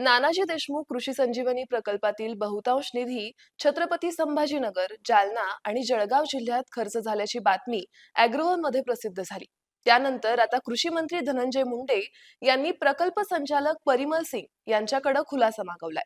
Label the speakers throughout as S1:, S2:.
S1: नानाजी देशमुख कृषी संजीवनी प्रकल्पातील बहुतांश निधी छत्रपती संभाजीनगर जालना आणि जळगाव जिल्ह्यात खर्च झाल्याची बातमी मध्ये प्रसिद्ध झाली. त्यानंतर आता कृषी मंत्री धनंजय मुंडे यांनी प्रकल्प संचालक परिमल सिंग यांच्याकडे खुलासा मागवलाय.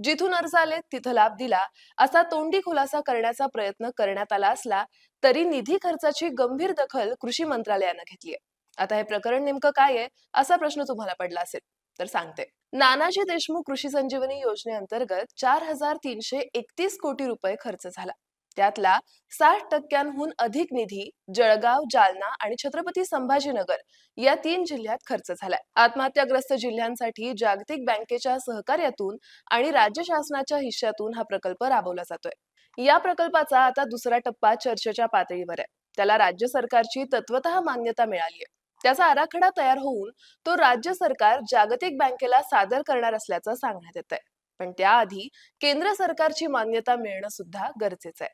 S1: जिथून अर्ज आले तिथं लाभ दिला असा तोंडी खुलासा करण्याचा प्रयत्न करण्यात आला असला तरी निधी खर्चाची गंभीर दखल कृषी मंत्रालयानं घेतली आहे. आता हे प्रकरण नेमकं काय आहे असा प्रश्न तुम्हाला पडला असेल. तर सांगते. नानाजी देशमुख कृषी संजीवनी योजनेअंतर्गत चार हजार तीनशे एकतीस कोटी रुपये खर्च झाला. त्यातला साठ टक्क्यांहून अधिक निधी जळगाव जालना आणि छत्रपती संभाजीनगर या तीन जिल्ह्यात खर्च झालाय. आत्महत्याग्रस्त जिल्ह्यांसाठी जागतिक बँकेच्या सहकार्यातून आणि राज्य शासनाच्या हिश्श्यातून हा प्रकल्प राबवला जातोय. या प्रकल्पाचा आता दुसरा टप्पा चर्चेच्या पातळीवर आहे. त्याला राज्य सरकारची तत्वत मान्यता मिळाली आहे त्याचा आराखडा तयार होऊन तो राज्य सरकार जागतिक बँकेला सादर करणार असल्याचं सांगण्यात येत आहे पण त्याआधी केंद्र सरकारची मान्यता मिळणं सुद्धा गरजेचं आहे.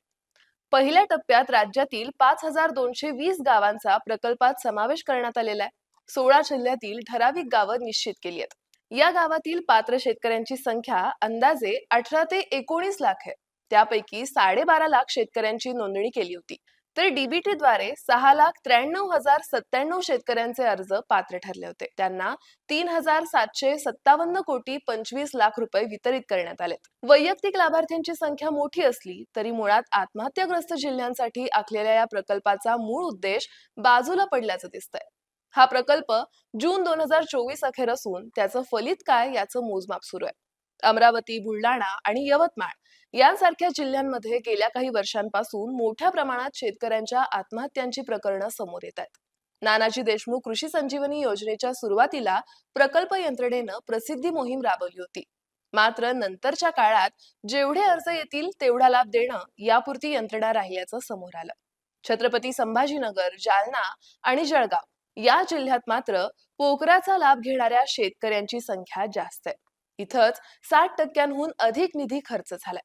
S1: पहिल्या टप्प्यात राज्यातील पाच हजार दोनशे वीस गावांचा प्रकल्पात समावेश करण्यात आलेला आहे. सोळा जिल्ह्यातील ठराविक गावं निश्चित केली आहेत. या गावातील पात्र शेतकऱ्यांची संख्या अंदाजे अठरा ते एकोणीस लाख आहे. त्यापैकी साडेबारा लाख शेतकऱ्यांची नोंदणी केली होती. तर डीबीटी द्वारे सहा लाख त्र्याण्णव हजार सत्त्याण्णव शेतकऱ्यांचे अर्ज पात्र ठरले होते. त्यांना तीन हजार सातशे सत्तावन्न कोटी पंचवीस लाख रुपये वितरित करण्यात आले. वैयक्तिक लाभार्थ्यांची संख्या मोठी असली तरी मुळात आत्महत्याग्रस्त जिल्ह्यांसाठी आखलेल्या या प्रकल्पाचा मूळ उद्देश बाजूला पडल्याचं दिसतंय. हा प्रकल्प जून दोन हजार चोवीस अखेर असून त्याचं फलित काय याचं मोजमाप सुरू आहे. अमरावती बुलढाणा आणि यवतमाळ यांसारख्या जिल्ह्यांमध्ये गेल्या काही वर्षांपासून मोठ्या प्रमाणात शेतकऱ्यांच्या आत्महत्यांची प्रकरणं समोर येत आहेत. नानाजी देशमुख कृषी संजीवनी योजनेच्या सुरुवातीला प्रकल्प यंत्रणेनं प्रसिद्धी मोहीम राबवली होती. मात्र नंतरच्या काळात जेवढे अर्ज येतील तेवढा लाभ देणं यापुरती यंत्रणा राहिल्याचं समोर आलं. छत्रपती संभाजीनगर जालना आणि जळगाव या जिल्ह्यात मात्र पोकराचा लाभ घेणाऱ्या शेतकऱ्यांची संख्या जास्त आहे. इथंच साठ टक्क्यांहून अधिक निधी खर्च झालाय.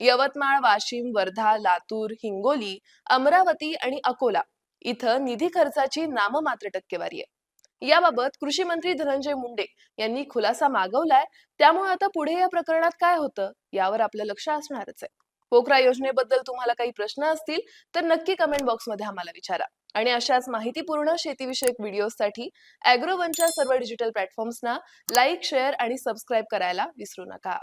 S1: यवतमाळ वाशिम वर्धा लातूर हिंगोली अमरावती आणि अकोला इथं निधी खर्चाची नाममात्र टक्केवारी आहे याबाबत कृषी मंत्री धनंजय मुंडे यांनी खुलासा मागवलाय. त्यामुळे आता पुढे या प्रकरणात काय होतं यावर आपलं लक्ष असणारच आहे. पोखरा योजनेबद्दल तुम्हाला काही प्रश्न असतील तर नक्की कमेंट बॉक्समध्ये आम्हाला विचारा. आणि अशाच माहितीपूर्ण शेतीविषयक व्हिडिओसाठी अॅग्रोवनच्या सर्व डिजिटल प्लॅटफॉर्म्सना लाईक शेअर आणि सबस्क्राईब करायला विसरू नका.